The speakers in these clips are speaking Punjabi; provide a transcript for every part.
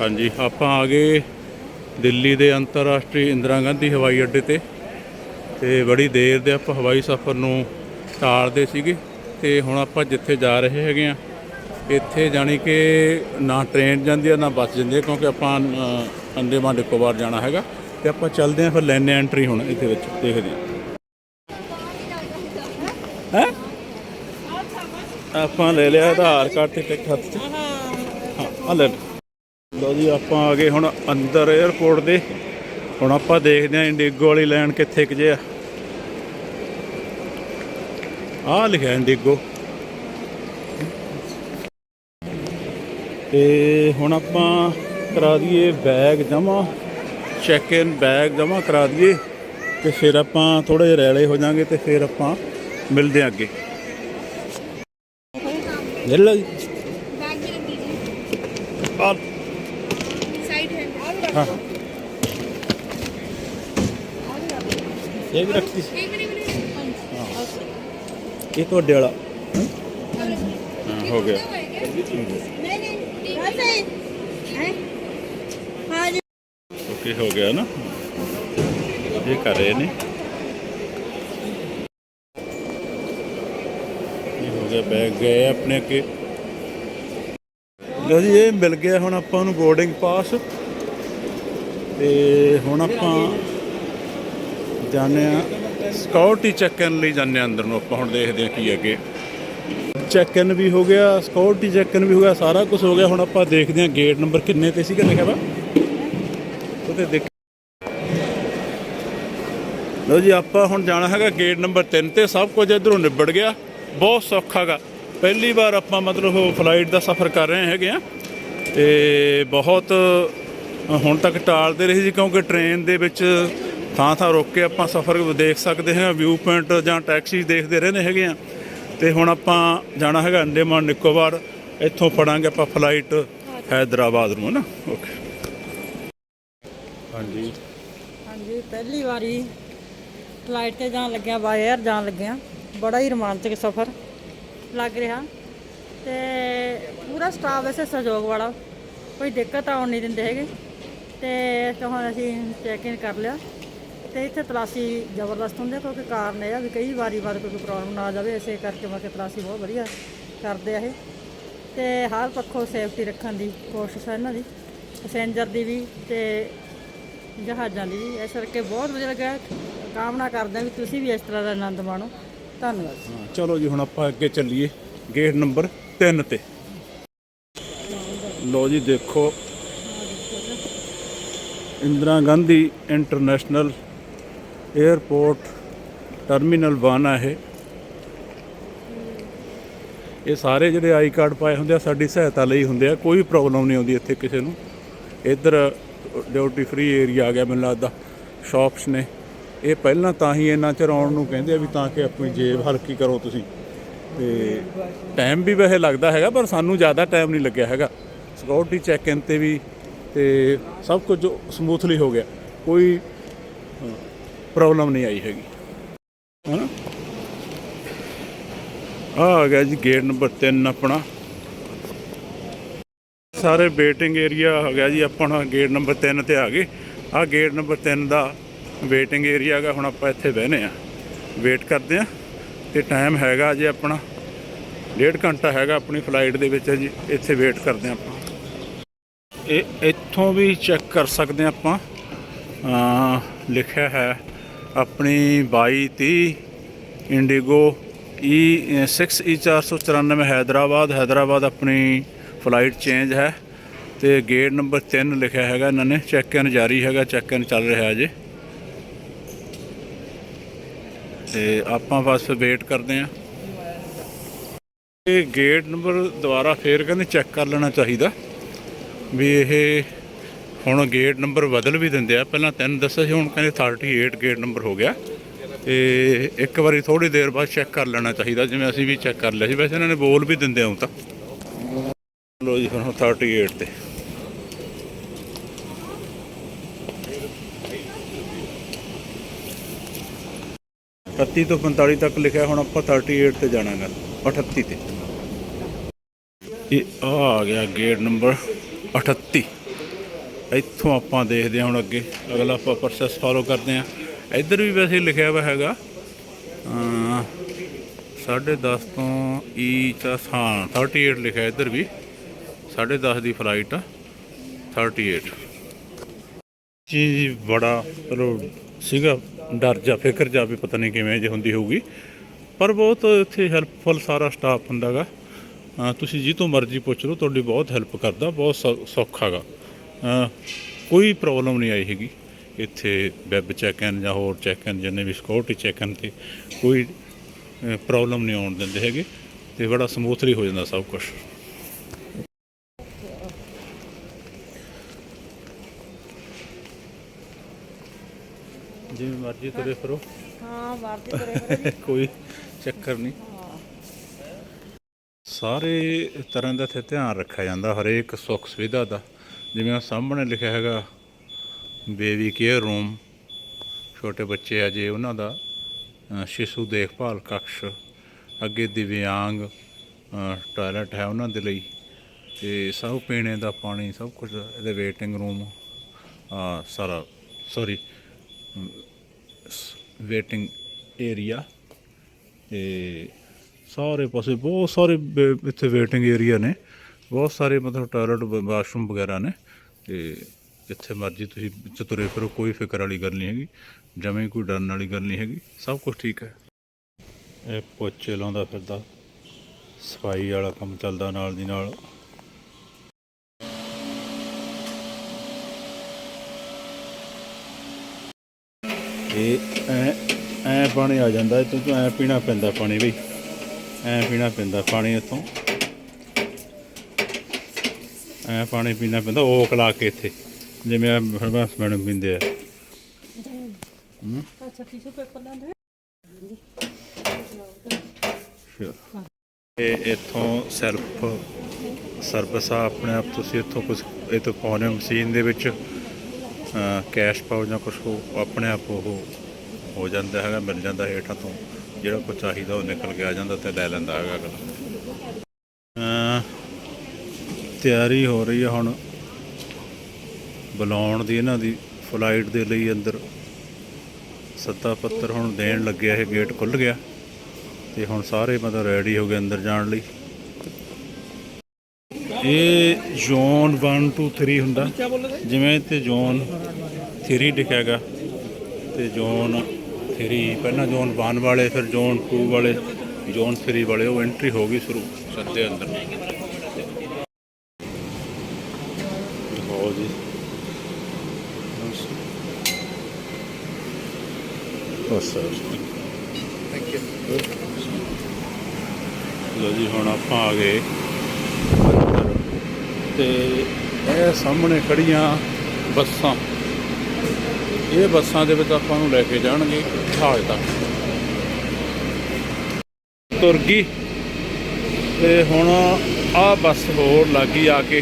ਹਾਂਜੀ, ਆਪਾਂ ਆ ਗਏ ਦਿੱਲੀ ਦੇ ਅੰਤਰਰਾਸ਼ਟਰੀ ਇੰਦਰਾ ਗਾਂਧੀ ਹਵਾਈ ਅੱਡੇ ਤੇ ਤੇ ਬੜੀ ਦੇਰ ਦੇ ਆਪਾਂ ਹਵਾਈ ਸਫ਼ਰ ਨੂੰ ਟਾਲਦੇ ਸੀਗੇ ਤੇ ਹੁਣ ਆਪਾਂ ਜਿੱਥੇ ਜਾ ਰਹੇ ਹੈਗੇ ਆ, ਇੱਥੇ ਜਾਣੀ ਕਿ ਨਾ ਟ੍ਰੇਨ ਜਾਂਦੀ ਆ, ਨਾ ਬੱਸ ਜਾਂਦੀ ਆ, ਕਿਉਂਕਿ ਆਪਾਂ ਅੰਡੇਮਾਨ ਨਿਕੋਬਾਰ ਜਾਣਾ ਹੈਗਾ ਤੇ ਆਪਾਂ ਚੱਲਦੇ ਆ ਫਿਰ ਲੈਣੇ ਐਂਟਰੀ ਹੁਣ ਇਹਦੇ ਵਿੱਚ, ਦੇਖਦੇ ਆ। ਹੈ? ਆਪਾਂ ਲੈ ਲਿਆ ਆਧਾਰ ਕਾਰਡ ਤੇ ਟਿਕਟ ਹੱਥ 'ਚ। ਹਾਂ, ਆ ਲੈ। ਲਓ ਜੀ ਆਪਾਂ ਆ ਗਏ ਹੁਣ ਅੰਦਰ 에어ਪੋਰਟ ਦੇ। ਹੁਣ ਆਪਾਂ ਦੇਖਦੇ ਆਂ ਇੰਡੀਗੋ ਵਾਲੀ ਲਾਈਨ ਕਿੱਥੇ ਕਿ ਜੇ ਆ। ਆ ਲਿਖਿਆ ਇੰਡੀਗੋ। ਤੇ ਹੁਣ ਆਪਾਂ ਕਰਾ ਦਈਏ ਬੈਗ ਜਮਾ ਚੈੱਕ ਇਨ ਬੈਗ ਜਮਾ ਕਰਾ ਦਈਏ। ਤੇ ਫਿਰ ਆਪਾਂ ਥੋੜੇ ਜਿਹਾ ਰੈਲੇ ਹੋ ਜਾਾਂਗੇ ਤੇ ਫਿਰ ਆਪਾਂ ਮਿਲਦੇ ਆਂ ਅੱਗੇ। ਲੈ ਲਓ ਜੀ। ਬੈਗ ਦੇ ਦੀਜੀ ਆ ਹਾਂ। ਇਹ ਵੀ ਰੱਖੀ ਸੀ ਇਹ ਤੁਹਾਡੇ ਵਾਲਾ। ਹਾਂ, ਹੋ ਗਿਆ। ਓਕੇ, ਹੋ ਗਿਆ ਨਾ। ਇਹ ਕਰ ਰਹੇ ਨੇ। ਇਹ ਹੋ ਗਿਆ, ਬੈਗ ਗਏ ਆਪਣੇ ਕੇ ਲੋ ਜੀ, ਇਹ ਮਿਲ ਗਿਆ ਹੁਣ ਆਪਾਂ ਨੂੰ ਬੋਰਡਿੰਗ ਪਾਸ। ਤੇ ਹੁਣ ਆਪਾਂ ਜਾਣੇ ਆ ਸਿਕਿਉਰਿਟੀ ਚੈੱਕ ਕਰਨ ਲਈ ਜਾਂਦੇ ਹਾਂ ਅੰਦਰ। ਨੂੰ ਆਪਾਂ ਹੁਣ ਦੇਖਦੇ ਹਾਂ ਕੀ ਅੱਗੇ। ਚੈੱਕ ਇਨ ਵੀ ਹੋ ਗਿਆ ਸਿਕਿਉਰਿਟੀ ਚੈੱਕ ਇਨ ਵੀ ਹੋ ਗਿਆ, ਸਾਰਾ ਕੁਝ ਹੋ ਗਿਆ। ਹੁਣ ਆਪਾਂ ਦੇਖਦੇ ਹਾਂ ਗੇਟ ਨੰਬਰ ਕਿੰਨੇ ਤੇ ਸੀਗਾ ਲਿਖਿਆ ਵਾ। ਉਹਤੇ ਦੇਖ ਲਓ ਜੀ, ਆਪਾਂ ਹੁਣ ਜਾਣਾ ਹੈਗਾ ਗੇਟ ਨੰਬਰ 3 ਤੇ। ਸਭ ਕੁਝ ਇਧਰੋਂ ਨਿਬੜ ਗਿਆ। ਬਹੁਤ ਸੌਖਾ ਗਾ। ਪਹਿਲੀ ਵਾਰ ਆਪਾਂ ਮਤਲਬ ਫਲਾਈਟ ਦਾ ਸਫ਼ਰ ਕਰ ਰਹੇ ਹੈਗੇ ਆ ਤੇ ਬਹੁਤ ਹੁਣ ਤੱਕ ਟਾਲਦੇ ਰਹੇ ਸੀ ਕਿਉਂਕਿ ਟ੍ਰੇਨ ਦੇ ਵਿੱਚ ਥਾਂ ਥਾਂ ਰੁਕ ਕੇ ਆਪਾਂ ਸਫ਼ਰ ਦੇਖ ਸਕਦੇ ਹਾਂ ਵਿਊ ਪੁਆਇੰਟ ਜਾਂ ਟੈਕਸੀ ਦੇਖਦੇ ਰਹਿੰਦੇ ਹੈਗੇ ਆ ਤੇ ਹੁਣ ਆਪਾਂ ਜਾਣਾ ਹੈਗਾ ਅੰਡੇਮਾਨ ਨਿਕੋਬਾਰ ਇੱਥੋਂ ਫੜਾਂਗੇ ਆਪਾਂ ਫਲਾਈਟ ਹੈਦਰਾਬਾਦ ਨੂੰ ਹੈ ਨਾ? ਓਕੇ ਹਾਂਜੀ। ਹਾਂਜੀ ਪਹਿਲੀ ਵਾਰੀ ਫਲਾਈਟ ਤੇ ਜਾਣ ਲੱਗਿਆ ਬਾਏ 에ਅਰ ਜਾਣ ਲੱਗਿਆ। ਬੜਾ ਹੀ ਰੋਮਾਂਚਕ ਸਫ਼ਰ ਲੱਗ ਰਿਹਾ। ਤੇ ਪੂਰਾ ਸਟਾਫ ਵੈਸੇ ਸਹਿਯੋਗ ਵਾਲਾ ਕੋਈ ਦਿੱਕਤ ਆਉਣ ਨਹੀਂ ਦਿੰਦੇ ਹੈਗੇ। ਤੇ ਤਾਂ ਹੁਣ ਅਸੀਂ ਚੈੱਕ ਇਨ ਕਰ ਲਿਆ ਤੇ ਇੱਥੇ ਤਲਾਸ਼ੀ ਜ਼ਬਰਦਸਤ ਹੁੰਦੀ ਹੈ ਕਿਉਂਕਿ ਕਾਰਨ ਇਹ ਆ ਵੀ ਕਈ ਵਾਰੀ ਵਾਰ ਕੋਈ ਪ੍ਰੋਬਲਮ ਨਾ ਆ ਜਾਵੇ, ਇਸੇ ਕਰਕੇ ਮੈਂ ਕਿ ਤਲਾਸ਼ੀ ਬਹੁਤ ਵਧੀਆ ਕਰਦੇ ਆ ਇਹ। ਤੇ ਹਰ ਪੱਖੋਂ ਸੇਫਟੀ ਰੱਖਣ ਦੀ ਕੋਸ਼ਿਸ਼ ਹੈ ਇਹਨਾਂ ਦੀ ਪੈਸੇਂਜਰ ਦੀ ਵੀ ਤੇ ਜਹਾਜ਼ਾਂ ਦੀ ਵੀ। ਇਸ ਕਰਕੇ ਬਹੁਤ ਵਧੀਆ ਲੱਗਾ, ਕਾਮਨਾ ਕਰਦੇ ਹਾਂ ਵੀ ਤੁਸੀਂ ਵੀ ਇਸ ਤਰ੍ਹਾਂ ਦਾ ਆਨੰਦ ਮਾਣੋ। ਧੰਨਵਾਦ। ਚਲੋ ਜੀ, ਹੁਣ ਆਪਾਂ ਅੱਗੇ ਚੱਲੀਏ। ਗੇਟ ਨੰਬਰ 3 ਤੇ। ਲੋ ਜੀ, ਦੇਖੋ Indira Gandhi international airport terminal 1 ਆ ਇਹ। ਇਹ ਸਾਰੇ ਜਿਹੜੇ ਆਈ ਕਾਰਡ ਪਾਏ ਹੁੰਦੇ ਆ, ਸਾਡੀ ਸਹਾਇਤਾ ਲਈ ਹੁੰਦੇ ਆ, ਕੋਈ ਪ੍ਰੋਬਲਮ ਨਹੀਂ ਆਉਂਦੀ ਇੱਥੇ ਕਿਸੇ ਨੂੰ। ਇੱਧਰ ਡਿਊਟੀ ਫ੍ਰੀ ਏਰੀਆ ਆ ਗਿਆ, ਮੈਨੂੰ ਲੱਗਦਾ, ਸ਼ਾਪਸ ਨੇ। ਇਹ ਪਹਿਲਾਂ ਤਾਂ ਹੀ ਇਹਨਾਂ ਚਿਰ ਆਉਣ ਨੂੰ ਕਹਿੰਦੇ ਆ ਵੀ ਤਾਂ ਕਿ ਆਪਣੀ ਜੇਬ ਹਲਕੀ ਕਰੋ ਤੁਸੀਂ। ਤੇ ਟਾਈਮ ਵੀ ਵੈਸੇ ਲੱਗਦਾ ਹੈਗਾ, ਪਰ ਸਾਨੂੰ ਜ਼ਿਆਦਾ ਟਾਈਮ ਨਹੀਂ ਲੱਗਿਆ ਹੈਗਾ। ਸਿਕਿਉਰਿਟੀ ਚੈੱਕ ਇਨ ਤੇ ਵੀ ਤੇ ਸਭ ਕੁਝ ਸਮੂਥਲੀ ਹੋ ਗਿਆ। ਕੋਈ ਪ੍ਰੋਬਲਮ ਨਹੀਂ ਆਈ ਹੈਗੀ। ਹਨਾ? ਆ ਆ ਗਿਆ ਜੀ ਗੇਟ ਨੰਬਰ 3 ਆਪਣਾ। ਸਾਰੇ ਵੇਟਿੰਗ ਏਰੀਆ ਹੋ ਗਿਆ ਜੀ ਆਪਣਾ ਗੇਟ ਨੰਬਰ 3 ਤੇ ਆ ਗਏ। ਆ ਗੇਟ ਨੰਬਰ 3 ਦਾ ਵੇਟਿੰਗ ਏਰੀਆ ਹੈਗਾ, ਹੁਣ ਆਪਾਂ ਇੱਥੇ ਬਹਿਨੇ ਆ। ਵੇਟ ਕਰਦੇ ਆ, ਤੇ ਟਾਈਮ ਹੈਗਾ ਜੇ ਆਪਣਾ। ਡੇਢ ਘੰਟਾ ਹੈਗਾ ਆਪਣੀ ਫਲਾਈਟ ਦੇ ਵਿੱਚ ਜੀ, ਇੱਥੇ ਵੇਟ ਕਰਦੇ ਆ ਆਪਾਂ। ਇਹ ਇੱਥੋਂ ਵੀ ਚੈੱਕ ਕਰ ਸਕਦੇ ਆ ਆਪਾਂ। ਲਿਖਿਆ ਹੈ ਆਪਣੀ 2230 IndiGo E 6 E 494 Hyderabad. Hyderabad ਆਪਣੀ ਫਲਾਈਟ ਚੇਂਜ ਹੈ ਤੇ ਗੇਟ ਨੰਬਰ 3 ਲਿਖਿਆ ਹੈਗਾ ਇਹਨਾਂ ਨੇ। ਚੈੱਕ ਇਨ ਜਾਰੀ ਹੈਗਾ, ਚੈੱਕ ਇਨ ਚੱਲ ਰਿਹਾ ਅਜੇ। ਤੇ ਆਪਾਂ ਬਸ ਵੇਟ ਕਰਦੇ ਆਂ ਇਹ ਗੇਟ ਨੰਬਰ ਦੁਬਾਰਾ ਫੇਰ ਕਹਿੰਦੇ ਚੈੱਕ ਕਰ ਲੈਣਾ ਚਾਹੀਦਾ। ਵੀ ਇਹ ਹੁਣ ਗੇਟ ਨੰਬਰ ਬਦਲ ਵੀ ਦਿੰਦੇ ਆ। ਪਹਿਲਾਂ ਤਿੰਨ ਦੱਸਿਆ ਸੀ, ਹੁਣ ਕਹਿੰਦੇ 38 ਗੇਟ ਨੰਬਰ ਹੋ ਗਿਆ। ਤੇ ਇੱਕ ਵਾਰੀ ਥੋੜੀ ਦੇਰ ਬਾਅਦ ਚੈੱਕ ਕਰ ਲੈਣਾ ਚਾਹੀਦਾ, ਜਿਵੇਂ ਅਸੀਂ ਵੀ ਚੈੱਕ ਕਰ ਲਿਆ ਸੀ। ਵੈਸੇ ਇਹਨਾਂ ਨੇ ਬੋਲ ਵੀ ਦਿੰਦੇ ਆਉਂ ਤਾਂ। ਲੋ ਜੀ, ਹੁਣ 38 ਤੇ। ਇਕੱਤੀ ਤੋਂ 45 ਤੱਕ ਲਿਖਿਆ, ਹੁਣ ਆਪਾਂ 38 ਤੇ ਜਾਣਾਗਾ 38 ਤੇ। ਇਹ ਆ ਗਿਆ ਗੇਟ ਨੰਬਰ 38 ਇੱਥੋਂ ਆਪਾਂ ਦੇਖਦੇ ਹਾਂ ਹੁਣ ਅੱਗੇ। ਅਗਲਾ ਆਪਾਂ ਪ੍ਰੋਸੈਸ ਫਾਲੋ ਕਰਦੇ ਹਾਂ। ਇੱਧਰ ਵੀ ਵੈਸੇ ਲਿਖਿਆ ਹੋਇਆ ਹੈਗਾ। ਅਮ, ਸਾਢੇ 10 ਤੋਂ ਈ ਚ ਹਾਂ 38 ਲਿਖਿਆ ਇੱਧਰ ਵੀ। ਸਾਢੇ 10 ਦੀ ਫਲਾਈਟ ਆ। 38 ਜੀ ਜੀ ਬੜਾ ਚਲੋ ਸੀਗਾ ਡਰ ਜਾ ਫਿਕਰ ਜਾ ਵੀ ਪਤਾ ਨਹੀਂ ਕਿਵੇਂ ਜੇ ਹੁੰਦੀ ਹੋਊਗੀ। ਪਰ ਬਹੁਤ ਇੱਥੇ ਹੈਲਪਫੁਲ ਸਾਰਾ ਸਟਾਫ ਹੁੰਦਾਗਾ ਅਹ ਤੁਸੀਂ ਜੀ ਤੋਂ ਮਰਜ਼ੀ ਪੁੱਛ ਲਓ ਤੁਹਾਡੀ ਬਹੁਤ ਹੈਲਪ ਕਰਦਾ ਬਹੁਤ ਸੌ- ਸੌਖਾ ਗਾ ਅਹ ਕੋਈ ਪ੍ਰੋਬਲਮ ਨਹੀਂ ਆਈ ਹੈਗੀ। ਇੱਥੇ ਵੈਬ ਚੈੱਕ ਇਨ ਜਾਂ ਹੋਰ ਚੈੱਕ ਇਨ ਜਿੰਨੇ ਵੀ ਸਿਕਿਉਰਿਟੀ ਚੈੱਕ ਇਨ ਤੇ ਕੋਈ ਪ੍ਰੋਬਲਮ ਨਹੀਂ ਆਉਣ ਦਿੰਦੇ ਹੈਗੇ ਤੇ ਬੜਾ ਸਮੂਥਲੀ ਹੋ ਜਾਂਦਾ ਸਭ ਕੁਝ ਜਿਵੇਂ ਮਰਜ਼ੀ ਤੁਰੇ ਫਿਰੋ। ਹਾਂ ਮਾਰਦੇ ਕਰੇ ਕਰੇ ਕੋਈ ਚੱਕਰ ਨਹੀਂ। ਸਾਰੇ ਤਰ੍ਹਾਂ ਦਾ ਇੱਥੇ ਧਿਆਨ ਰੱਖਿਆ ਜਾਂਦਾ, ਹਰੇਕ ਸੁੱਖ ਸੁਵਿਧਾ ਦਾ। ਜਿਵੇਂ ਸਾਹਮਣੇ ਲਿਖਿਆ ਹੈਗਾ ਬੇਬੀ ਕੇਅਰ ਰੂਮ ਛੋਟੇ ਬੱਚੇ ਆ ਜੇ, ਉਹਨਾਂ ਦਾ ਸ਼ਿਸ਼ੂ ਦੇਖਭਾਲ ਕਕਸ਼, ਅੱਗੇ ਦਿਵਿਆਂਗ ਟਾਇਲਟ ਹੈ ਉਹਨਾਂ ਦੇ ਲਈ। ਤੇ ਸਭ ਪੀਣੇ ਦਾ ਪਾਣੀ, ਸਭ ਕੁਝ ਇਹਦੇ ਵੇਟਿੰਗ ਰੂਮ ਆ ਸਾਰਾ ਸੌਰੀ ਵੇਟਿੰਗ ਏਰੀਆ ਤੇ ਸਾਰੇ ਪਾਸੇ ਬਹੁਤ ਸਾਰੇ ਵੇ- ਇੱਥੇ ਵੇਟਿੰਗ ਏਰੀਆ ਨੇ। ਬਹੁਤ ਸਾਰੇ ਮਤਲਬ ਟਾਇਲਟ ਵਾਸ਼ਰੂਮ ਵਗੈਰਾ ਨੇ। ਤੇ ਜਿੱਥੇ ਮਰਜ਼ੀ ਤੁਸੀਂ ਵਿੱਚ ਤੁਰੇ ਫਿਰੋ, ਕੋਈ ਫਿਕਰ ਵਾਲੀ ਗੱਲ ਨਹੀਂ ਹੈਗੀ। ਜਮੇ ਕੋਈ ਡਰਨ ਵਾਲੀ ਗੱਲ ਨਹੀਂ ਹੈਗੀ। ਸਭ ਕੁਝ ਠੀਕ ਹੈ। ਇਹ ਪੋਚੇ ਲਾਉਂਦਾ ਫਿਰਦਾ। ਸਫ਼ਾਈ ਵਾਲਾ ਕੰਮ ਚੱਲਦਾ ਨਾਲ ਦੀ ਨਾਲ। ਇਹ ਐ ਐ ਪਾਣੀ ਆ ਜਾਂਦਾ। ਇਹ ਤੋਂ ਐ ਪੀਣਾ ਪੈਂਦਾ ਪਾਣੀ ਵੀ। ਐ ਪੀਣਾ ਪੈਂਦਾ ਪਾਣੀ ਇੱਥੋਂ। ਐ ਪਾਣੀ ਪੀਣਾ ਪੈਂਦਾ, ਉਹ ਕਲਾ ਕੇ ਇੱਥੇ। ਜਿਵੇਂ ਹਰਬੰਸ ਮੈਡਮ ਪੀਂਦੇ ਆ। ਅੱਛਾ ਟਿਸ਼ੂ ਪੇਪਰ ਲੈਂਦੇ ਇਹ ਇੱਥੋਂ ਸੈਲਫ ਸਰਵਿਸ ਆ ਆਪਣੇ ਆਪ ਤੁਸੀਂ ਇੱਥੋਂ ਕੁਝ ਇਹ ਤੋਂ ਪਾਉਣੇ ਹੋ ਮਸ਼ੀਨ ਦੇ ਵਿੱਚ ਕੈਸ਼ ਪਾਓ ਜਾਂ ਕੁਝ ਹੋ ਆਪਣੇ ਆਪ ਉਹ ਹੋ ਜਾਂਦਾ ਹੈਗਾ, ਮਿਲ ਜਾਂਦਾ ਹੇਠਾਂ ਤੋਂ। ਜਿਹੜਾ ਕੁਝ ਚਾਹੀਦਾ ਉਹ ਨਿਕਲ ਕੇ ਆ ਜਾਂਦਾ ਤੇ ਲੈ ਲੈਂਦਾ ਹੈਗਾ ਅਗਲਾ। ਤਿਆਰੀ ਹੋ ਰਹੀ ਹੈ ਹੁਣ। ਬੁਲਾਉਣ ਦੀ ਇਹਨਾਂ ਦੀ ਫਲਾਈਟ ਦੇ ਲਈ ਅੰਦਰ ਸੱਤਾ ਪੱਤਰ ਹੁਣ ਦੇਣ ਲੱਗਿਆ ਇਹ ਗੇਟ ਖੁੱਲ ਗਿਆ। ਤੇ ਹੁਣ ਸਾਰੇ ਮਤਲਬ ਰੈਡੀ ਹੋ ਗਏ ਅੰਦਰ ਜਾਣ ਲਈ। ਇਹ ਜ਼ੋਨ 1 2 3 ਹੁੰਦਾ। ਜਿਵੇਂ ਤੇ ਜ਼ੋਨ 3 ਲਿਖਿਆਗਾ ਤੇ ਜ਼ੋਨ 3 ਪਹਿਲਾਂ ਜ਼ੋਨ 1 ਵਾਲੇ ਫਿਰ ਜ਼ੋਨ 2 ਵਾਲੇ ਜ਼ੋਨ 3 ਵਾਲੇ ਉਹ ਐਂਟਰੀ ਹੋ ਗਈ ਸ਼ੁਰੂ ਸੱਦੇ ਅੰਦਰ। ਹੋ ਜੀ। ਬਸ। ਥੈਂਕ ਯੂ ਲੋ ਜੀ ਹੁਣ ਆਪਾਂ ਆ ਗਏ ਤੇ ਇਹ ਸਾਹਮਣੇ ਖੜੀਆਂ ਬੱਸਾਂ। ਇਹ ਬੱਸਾਂ ਦੇ ਵਿੱਚ ਆਪਾਂ ਨੂੰ ਲੈ ਕੇ ਜਾਣਗੇ ਹਾਲ ਤੱਕ। ਤੁਰ ਗਈ ਤੇ ਹੁਣ ਆਹ ਬੱਸ ਹੋਰ ਲੱਗੀ ਆ ਕੇ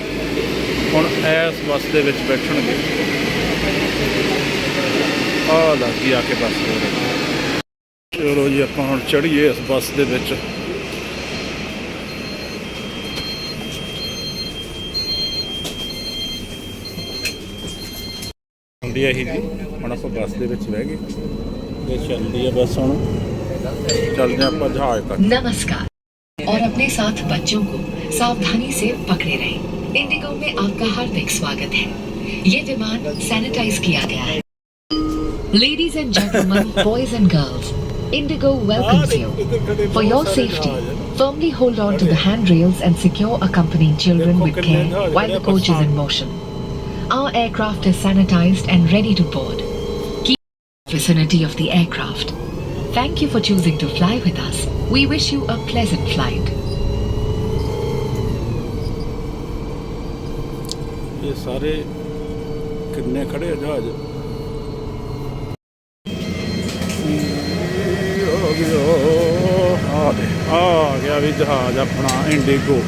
ਹੁਣ ਇਸ ਬੱਸ ਦੇ ਵਿੱਚ ਬੈਠਣਗੇ। ਆਹ ਲੱਗੀ ਆ ਕੇ ਬੱਸ ਚਲੋ ਜੀ, ਆਪਾਂ ਹੁਣ ਚੜੀਏ ਇਸ ਬੱਸ ਦੇ ਵਿੱਚ। ਹੁੰਦੀ ਹੈ ਹੀ ਜੀ। ਹੁਣ ਆਪਾਂ ਬੱਸ ਦੇ ਵਿੱਚ ਬਹਿ ਗਏ ਤੇ ਚੱਲਦੀ ਹੈ ਬੱਸ ਹੁਣ ਚੱਲਦੇ ਆਪਾਂ ਜਹਾਜ਼ ਤੱਕ नमस्कार और अपने साथ बच्चों को सावधानी से पकड़े रहें इंडिगो में आपका हार्दिक स्वागत है ये विमान सैनिटाइज किया गया है ladies and gentleman boys and girls IndiGo welcomes you for your safety firmly hold on to the handrails and secure accompanying children with care while the coach is in motion our aircraft is sanitized and ready to board keep Vicinity of the aircraft Thank you for choosing to fly with us. We wish you a pleasant flight. ਇਹ ਸਾਰੇ ਕਿੰਨੇ ਖੜੇ ਆ ਜਹਾਜ਼ ਆ ਗਿਆ ਆ ਦੇ ਆ ਗਿਆ ਵੀ ਜਹਾਜ਼ ਆਪਣਾ ਇੰਡੀਗੋ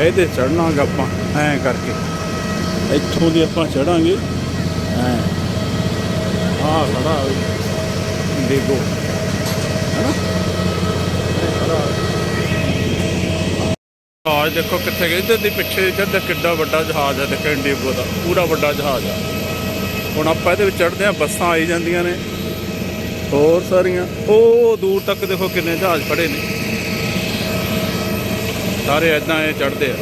ਇਹਦੇ ਚੜਨਾਗਾ ਆਪਾਂ ਐਂ ਕਰਕੇ ਇੱਥੋਂ ਦੀ ਆਪਾਂ ਚੜਾਂਗੇ ਐਂ ਆ ਖੜਾ ਇੰਡੀਗੋ ਜਹਾਜ਼ ਦੇਖੋ ਕਿੱਥੇ ਗਏ। ਇੱਧਰ ਦੀ ਪਿੱਛੇ ਇੱਧਰ ਕਿੱਡਾ ਵੱਡਾ ਜਹਾਜ਼ ਹੈ ਦੇਖੋ ਇੰਡੀਗੋ ਦਾ। ਪੂਰਾ ਵੱਡਾ ਜਹਾਜ਼ ਆ। ਹੁਣ ਆਪਾਂ ਇਹਦੇ ਵਿੱਚ ਚੜਦੇ ਆ ਬੱਸਾਂ ਆਈ ਜਾਂਦੀਆਂ ਨੇ। ਹੋਰ ਸਾਰੀਆਂ। ਉਹ ਦੂਰ ਤੱਕ ਦੇਖੋ ਕਿੰਨੇ ਜਹਾਜ਼ ਖੜੇ ਨੇ। ਸਾਰੇ ਐਦਾਂ ਇਹ ਚੜਦੇ ਆ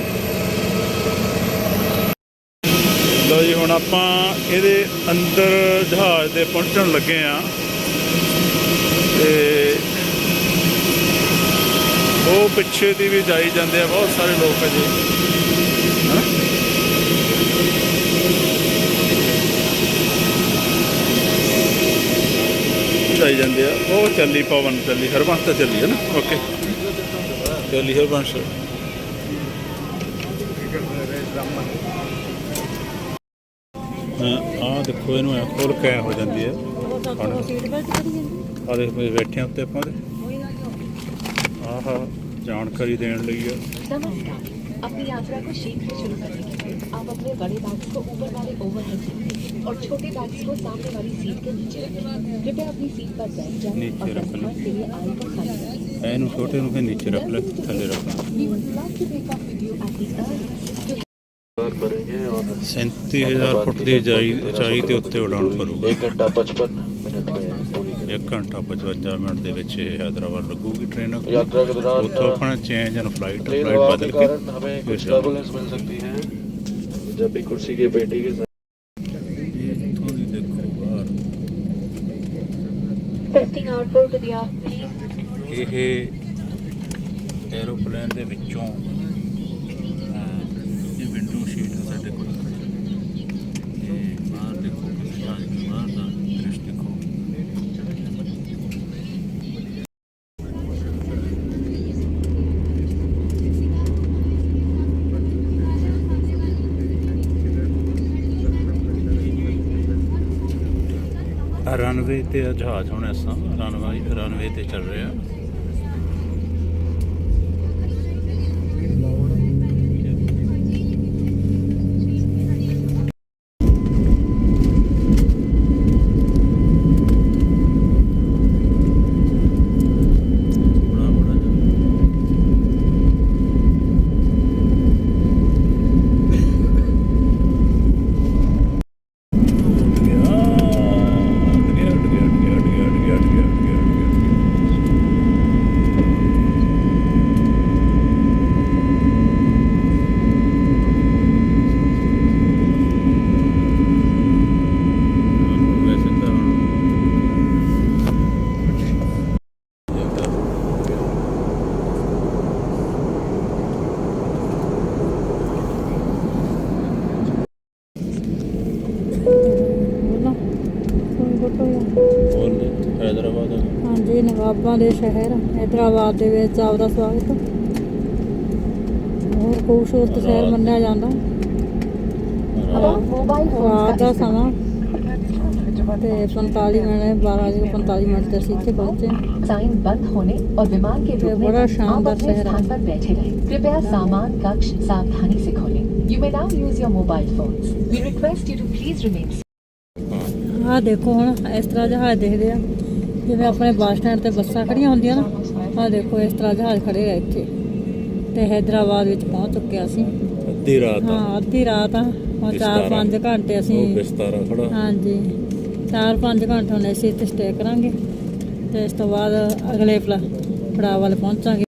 ਲੋ ਜੀ ਹੁਣ ਆਪਾਂ ਇਹਦੇ ਅੰਦਰ ਜਹਾਜ਼ ਦੇ ਪਹੁੰਚਣ ਲੱਗੇ ਆ ਤੇ ਉਹ ਪਿੱਛੇ ਦੀ ਵੀ ਜਾਈ ਜਾਂਦੇ ਆ, ਬਹੁਤ ਸਾਰੇ ਲੋਕ ਅਜੇ ਹਨਾ? ਜਾਈ ਜਾਂਦੇ ਆ। ਉਹ ਚੱਲੀ, ਪਵਨ ਚੱਲੀ, ਹਰਬੰਸ ਤਾਂ ਚੱਲੀ ਹੈ ਨਾ। ਓਕੇ। ਚੱਲੀ, ਹਰਬੰਸ। ਆ ਦੇਖੋ ਇਹਨੂੰ ਐ ਖੋਲ ਕੇ ਐਂ ਹੋ ਜਾਂਦੀ ਹੈ ਉਹ ਸੀਟ ਬੈਲਟ ਕਰੀ ਜਾਂਦੀ ਆ ਦੇਖ ਮੈਂ ਬੈਠੇ ਹਾਂ ਉੱਤੇ ਆਪਾਂ ਦੇ ਆਹ ਜਾਣਕਾਰੀ ਦੇਣ ਲਈ ਆ नमस्कार अपनी यात्रा को शीघ्र शुरू करने के लिए आप अपने बड़े बैग्स को ऊपर वाले ओवरहेड सीट और छोटे बैग्स को सामने वाली सीट के नीचे रखें कृपया अपनी सीट पर बैठ जाएं नीचे और रख लो। दस के लिए आयु को खाली रखें ਇਹਨੂੰ ਛੋਟੇ ਨੂੰ ਫਿਰ ਨੀਚੇ ਰੱਖ 37000 फुट ਦੀ ਉਚਾਈ ਉਚਾਈ ਤੇ ਉੱਤੇ ਉਡਾਣ ਭਰੂਗਾ 1 ਘੰਟਾ 55 ਮਿੰਟ ਵਿੱਚ ਪੂਰੀ 1 ਘੰਟਾ 55 ਮਿੰਟ ਦੇ ਵਿੱਚ ਹైదరాబాద్ ਲੱਗੂਗੀ ਟ੍ਰੇਨ ਯਾਤਰਾ ਦੇ ਦੌਰਾਨ ਉੱਥੋਂ ਆਪਣਾ ਚੇਂਜ ਐਂਡ ਫਲਾਈਟ ਫਲਾਈਟ ਬਦਲ ਕੇ ਹਮੇਂ ਕੁਝ ਟਰਬੂਲੈਂਸ ਮਿਲ ਸਕਦੀ ਹੈ। जब भी कुर्सी के बेटे के साथ ਟੈਸਟਿੰਗ ਆਊਟਪੁੱਟ ਦੀ ਆਪ ਪਲੀਜ਼ ਇਹ ਐਰੋਪਲੇਨ ਦੇ ਵਿੱਚੋਂ ਰਨਵੇ ਤੇ ਆ ਜਹਾਜ਼ ਹੁਣ ਤਰ੍ਹਾਂ ਰਨਵੇ ਰਨਵੇ ਤੇ ਚੱਲ ਰਿਹਾ। ਹਾਂਜੀ ਨਵਾਬਾਂ ਦੇ ਸ਼ਹਿਰ ਹੈਦਰਾਬਾਦ ਦੇ ਵਿੱਚ ਆਪਦਾ ਸਵਾਗਤ ਬਹੁਤ ਖੂਬਸੂਰਤ ਸ਼ਹਿਰ ਮੰਨਿਆ ਜਾਂਦਾ ਰਾਤ ਦਾ ਸਮਾਂ ਤੇ 45 ਮਿੰਟ 12 ਵਜੇ 45 ਮਿੰਟ ਤੇ ਅਸੀਂ ਇੱਥੇ ਪਹੁੰਚੇ साइन बंद होने और विमान के ये रुकने बड़ा पर आप शानदार अपने शहर है। स्थान पर बैठे रहें कृपया सामान कक्ष सावधानी से खोलें you may now use your mobile phones we request you to please remain ਆਹ ਦੇਖੋ ਹੁਣ ਇਸ ਤਰ੍ਹਾਂ ਜਹਾਜ਼ ਦੇਖਦੇ ਆ ਜਿਵੇਂ ਆਪਣੇ ਬੱਸ ਸਟੈਂਡ ਤੇ ਬੱਸਾਂ ਖੜੀਆਂ ਹੁੰਦੀਆਂ ਨਾ ਆਹ ਦੇਖੋ ਇਸ ਤਰ੍ਹਾਂ ਜਹਾਜ਼ ਖੜੇ ਆ ਇੱਥੇ। ਤੇ ਹੈਦਰਾਬਾਦ ਵਿੱਚ ਪਹੁੰਚ ਚੁੱਕੇ ਅਸੀਂ। ਅੱਧੀ ਰਾਤ ਆ। ਹਾਂ ਅੱਧੀ ਰਾਤ ਆ। ਹੁਣ ਬਿਸਤਾਰਾ। 4-5 ਘੰਟੇ ਅਸੀਂ ਬਿਸਤਾਰਾ ਖੜਾ। ਹਾਂਜੀ। 4-5 ਘੰਟੇ ਹੁਣ ਅਸੀਂ ਇੱਥੇ ਸਟੇ ਕਰਾਂਗੇ। ਤੇ ਇਸ ਤੋਂ ਬਾਅਦ ਅਗਲੇ ਪੜਾ- ਪੜਾਅ ਵੱਲ ਪਹੁੰਚਾਂਗੇ।